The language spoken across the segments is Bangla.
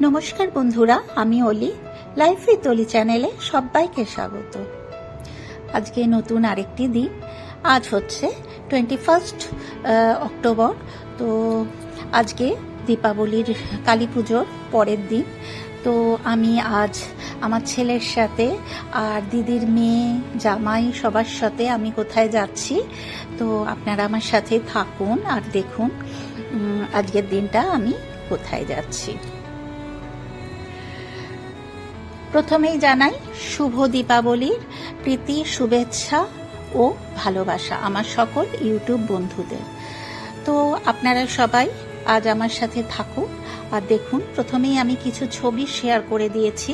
নমস্কার বন্ধুরা, আমি অলি, লাইফ উইথ অলি চ্যানেলে সবাইকে স্বাগত। আজকে নতুন আরেকটি দিন, আজ হচ্ছে টোয়েন্টি ফার্স্ট অক্টোবর, তো আজকে দীপাবলির কালী পুজোর পরের দিন। তো আমি আজ আমার ছেলের সাথে আর দিদির মেয়ে, জামাই সবার সাথে আমি কোথায় যাচ্ছি, তো আপনারা আমার সাথে থাকুন আর দেখুন আজকের দিনটা আমি কোথায় যাচ্ছি। প্রথমেই জানাই শুভ দীপাবলির প্রীতি, শুভেচ্ছা ও ভালোবাসা আমার সকল ইউটিউব বন্ধুদের। তো আপনারা সবাই আজ আমার সাথে থাকুন আর দেখুন, প্রথমেই আমি কিছু ছবি শেয়ার করে দিয়েছি।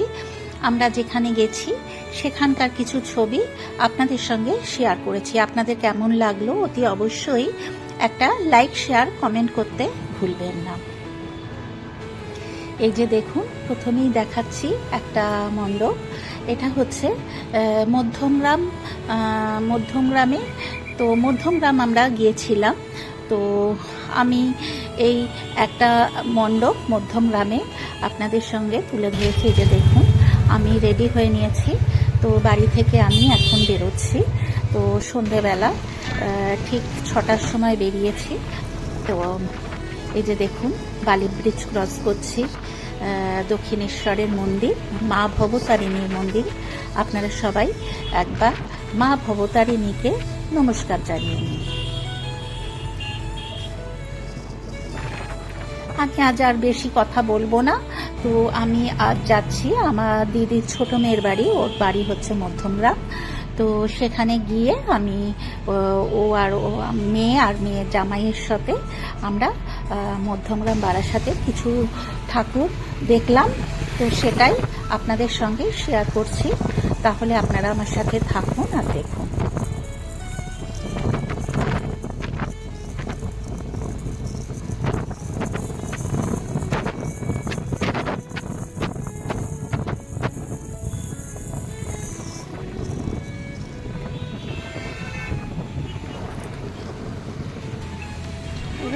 আমরা যেখানে গেছি, সেখানকার কিছু ছবি আপনাদের সঙ্গে শেয়ার করেছি। আপনাদের কেমন লাগল অতি অবশ্যই একটা লাইক শেয়ার কমেন্ট করতে ভুলবেন না। এই যে দেখুন, প্রথমেই দেখাচ্ছি একটা মণ্ডপ। এটা হচ্ছে মধ্যমগ্রাম মধ্যমগ্রামে। তো মধ্যমগ্রাম আমরা গিয়েছিলাম। তো আমি এই একটা মণ্ডপ মধ্যমগ্রামে আপনাদের সঙ্গে তুলে ধরেছি। এই যে দেখুন, আমি রেডি হয়ে নিয়েছি। তো বাড়ি থেকে আমি এখন বেরোচ্ছি। তো সন্ধেবেলা ঠিক ছটার সময় বেরিয়েছি। তো এই যে দেখুন, বালি ব্রিজ ক্রস করছি দক্ষিণেশ্বরের মন্দির, মা ভবতারিণীর মন্দির। আপনারা সবাই একবার মা ভবতারিণীকে নমস্কার জানিয়ে নিন। আমি আজ আর বেশি কথা বলব না। তো আমি আজ যাচ্ছি আমার দিদির ছোট মেয়ের বাড়ি, ওর বাড়ি হচ্ছে মধ্যমগ্রাম। তো সেখানে গিয়ে আমি ও- আর ও, মেয়ে আর মেয়ের জামাইয়ের সাথে আমরা মধ্যমগ্রাম বারাসাতে কিছু ঠাকুর দেখলাম। তো সেটাই আপনাদের সঙ্গে শেয়ার করছি। তাহলে আপনারা আমার সাথে থাকুন আর দেখুন।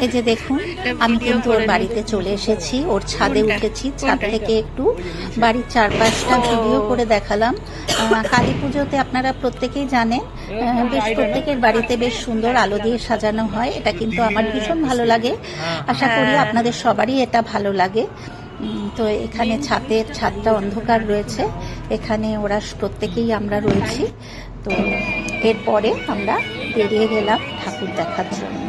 এই যে দেখুন আমি কিন্তু ওর বাড়িতে চলে এসেছি ওর ছাদে উঠেছি ছাদ থেকে একটু বাড়ির চারপাশটা ভিডিও করে দেখালাম। কালী পুজোতে আপনারা প্রত্যেকেই জানেন বেশ প্রত্যেকের বাড়িতে বেশ সুন্দর আলো দিয়ে সাজানো হয় এটা কিন্তু আমার ভীষণ ভালো লাগে। আশা করি আপনাদের সবারই এটা ভালো লাগে। তো এখানে ছাদের ছাদটা অন্ধকার রয়েছে এখানে ওরা প্রত্যেকেই আমরা রয়েছি। তো এরপরে আমরা বেরিয়ে গেলাম ঠাকুর দেখার জন্য।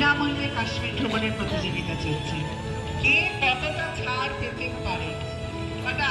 বিনামূল্যে কাশ্মীর ভ্রমণের প্রতিযোগিতা চলছে। কে কতটা ছাড় পেতে পারে? কটা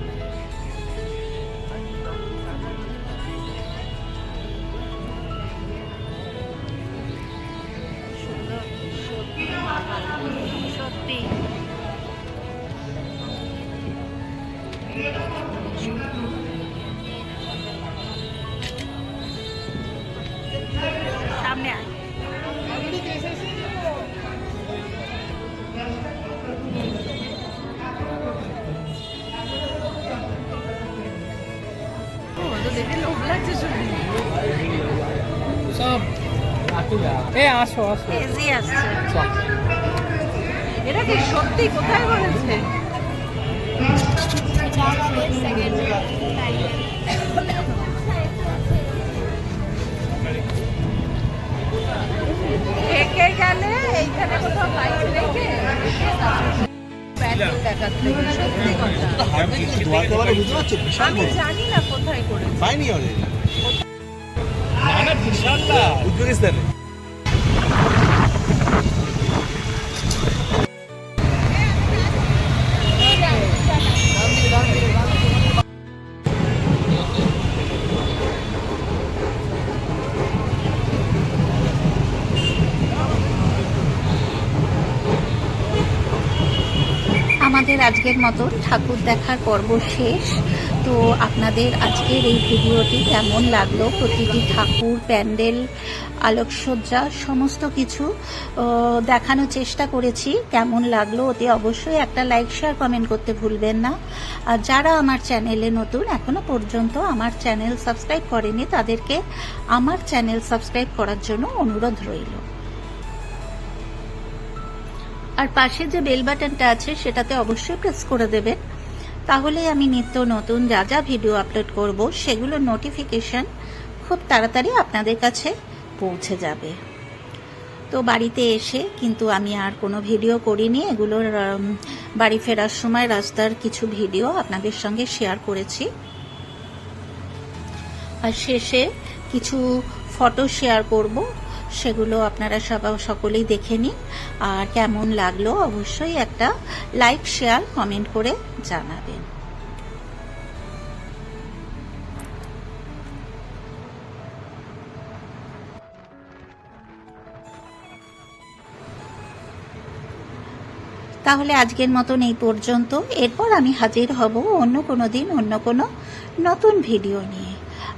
এ আসো আসো। এজি আসছে। এটা কি সত্যি? কোথায় বলেছে? থেকে গেলে এইখানে কোথাও বাইক রেখে আমি জানি না কোথায় করেছে। পাইনি অনেক আমাদের আজকের মতন ঠাকুর দেখার পর্ব শেষ। তো আপনাদের আজকের এই ভিডিওটি কেমন লাগল? প্রতিটি ঠাকুর, প্যান্ডেল, আলোকসজ্জা, সমস্ত কিছু দেখানোর চেষ্টা করেছি। কেমন লাগল ওতে অবশ্যই একটা লাইক, শেয়ার, কমেন্ট করতে ভুলবেন না। আর যারা আমার চ্যানেলে নতুন, এখনও পর্যন্ত আমার চ্যানেল সাবস্ক্রাইব করেনি, তাদেরকে আমার চ্যানেল সাবস্ক্রাইব করার জন্য অনুরোধ রইল। আর পাশে যে বেল বাটনটা আছে, সেটাতে অবশ্যই প্রেস করে দেবেন। তাহলে আমি নিত্য নতুন যা যা ভিডিও আপলোড করব সেগুলোর নোটিফিকেশন খুব তাড়াতাড়ি আপনাদের কাছে পৌঁছে যাবে। তো বাড়িতে এসে কিন্তু আমি আর কোনো ভিডিও করিনি, এগুলোর বাড়ি ফেরার সময় রাস্তার কিছু ভিডিও আপনাদের সঙ্গে শেয়ার করেছি। আর শেষে কিছু ফটো শেয়ার করব সেগুলো আপনারা সব সকলেই দেখে নিন। আর কেমন লাগল অবশ্যই একটা লাইক শেয়ার কমেন্ট করে জানাবেন। তাহলে আজকের মতন এই পর্যন্ত। এরপর আমি হাজির হব অন্য কোনো দিন অন্য কোনো নতুন ভিডিও নিয়ে।